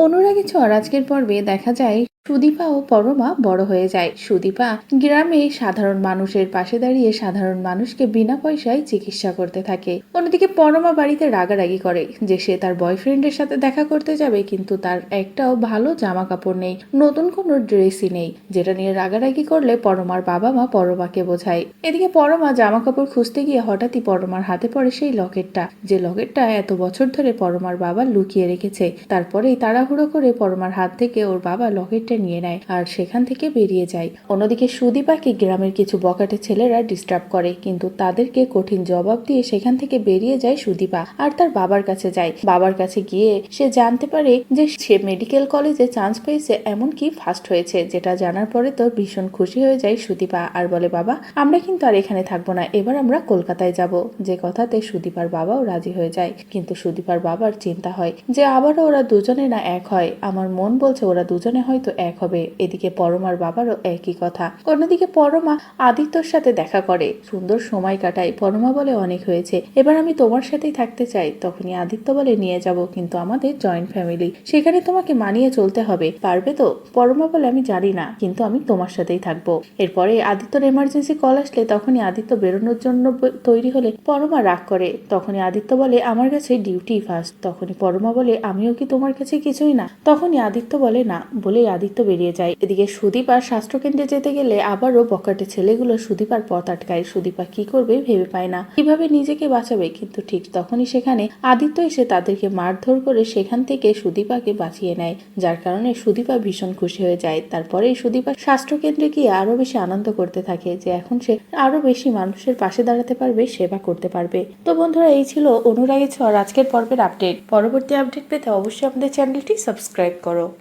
অনুরাগী ছোঁয়ার আজকের পর্বে দেখা যায় সুদীপা ও পরমা বড় হয়ে যায়। সুদীপা গ্রামে সাধারণ মানুষের পাশে দাঁড়িয়ে সাধারণ মানুষকে বিনা পয়সায় চিকিৎসা করতে থাকে। অন্যদিকে পরমা বাড়িতে রাগারাগি করে যে সে তার বয়ফ্রেন্ডের সাথে দেখা করতে যাবে, কিন্তু তার একটাও ভালো জামা কাপড় নেই, নতুন কোনো ড্রেসই নেই, যেটা নিয়ে রাগারাগি করলে পরমার বাবা মা পরমাকে বোঝায়। এদিকে পরমা জামা কাপড় খুঁজতে গিয়ে হঠাৎই পরমার হাতে পড়ে সেই লকেটটা, যে লকেটটা এত বছর ধরে পরমার বাবা লুকিয়ে রেখেছে। তারপরেই তাড়াহুড়ো করে পরমার হাত থেকে ওর বাবা লকেটটা নিয়ে নেয় আর সেখান থেকে বেরিয়ে যায়। অন্যদিকে সুদীপাকে গ্রামের কিছু বকাটে ছেলেরা ডিস্টার্ব করে, কিন্তু তাদেরকে কঠিন জবাব দিয়ে সেখান থেকে বেরিয়ে যায় সুদীপা আর তার বাবার কাছে যায়। বাবার কাছে গিয়ে সে জানতে পারে যে সে মেডিকেল কলেজে চান্স পেয়েছে, এমনকি ফার্স্ট হয়েছে, যেটা জানার পরে তো ভীষণ খুশি হয়ে যায় সুদীপা আর বলে, বাবা, আমরা কিন্তু আর এখানে থাকব না, এবার আমরা কলকাতায় যাব। যে কথাতে সুদীপার বাবাও রাজি হয়ে যায়। কিন্তু সুদীপার বাবার চিন্তা হয় যে আবারও ওরা দুজনে না এক হয়। আমার মন বলছে ওরা দুজনে হয়তো এক হবে। এদিকে পরমার বাবারও একই কথা। অন্যদিকে পরমা আদিত্যর সাথে দেখা করে। সুন্দর সময় কাটায়। পরমা বলে অনেক হয়েছে। এবার আমি তোমার সাথেই থাকতে চাই। তখনই আদিত্য বলে, নিয়ে যাব কিন্তু আমাদের জয়েন্ট ফ্যামিলি সেখানে তোমাকে মানিয়ে চলতে হবে। পারবে তো? পরমা বলে, আমি জানি না, কিন্তু আমি তোমার সাথেই থাকব। এরপরে আদিত্যর এমার্জেন্সি কল আসলে তখনই আদিত্য বেরোনোর জন্য তৈরি হলে পরমা রাগ করে। তখনই আদিত্য বলে, আমার কাছে ডিউটি ফার্স্ট তখনই পরমা বলে, আমিও কি তোমার কাছে কিছুই না? তখনই আদিত্য বলে, না। বলেই আদিত্য বেরিয়ে যায়। এদিকে সুদীপার স্বাস্থ্যকেন্দ্রে যেতে গেলে আবারও বকাটে ছেলেগুলো সুদীপার পথ আটকায়। সুদীপা কি করবে ভেবে পায় না। কীভাবে নিজেকে বাঁচাবে? কিন্তু ঠিক তখনই সেখানে আদিত্য এসে তাদেরকে মারধর করে সেখান থেকে সুদীপাকে বাঁচিয়ে নেয়। যার কারণে সুদীপা ভীষণ খুশি হয়ে যায়। তারপরে সুদীপা স্বাস্থ্যকেন্দ্রে গিয়ে আরও বেশি আনন্দ করতে থাকে যে এখন সে আরও বেশি মানুষের পাশে দাঁড়াতে পারবে, সেবা করতে পারবে। তো বন্ধুরা, এই ছিল অনুরাগী ছোঁয়ার আজকের পর্বের আপডেট। পরবর্তী আপডেট পেতে অবশ্যই আমাদের চ্যানেলটি সাবস্ক্রাইব করো।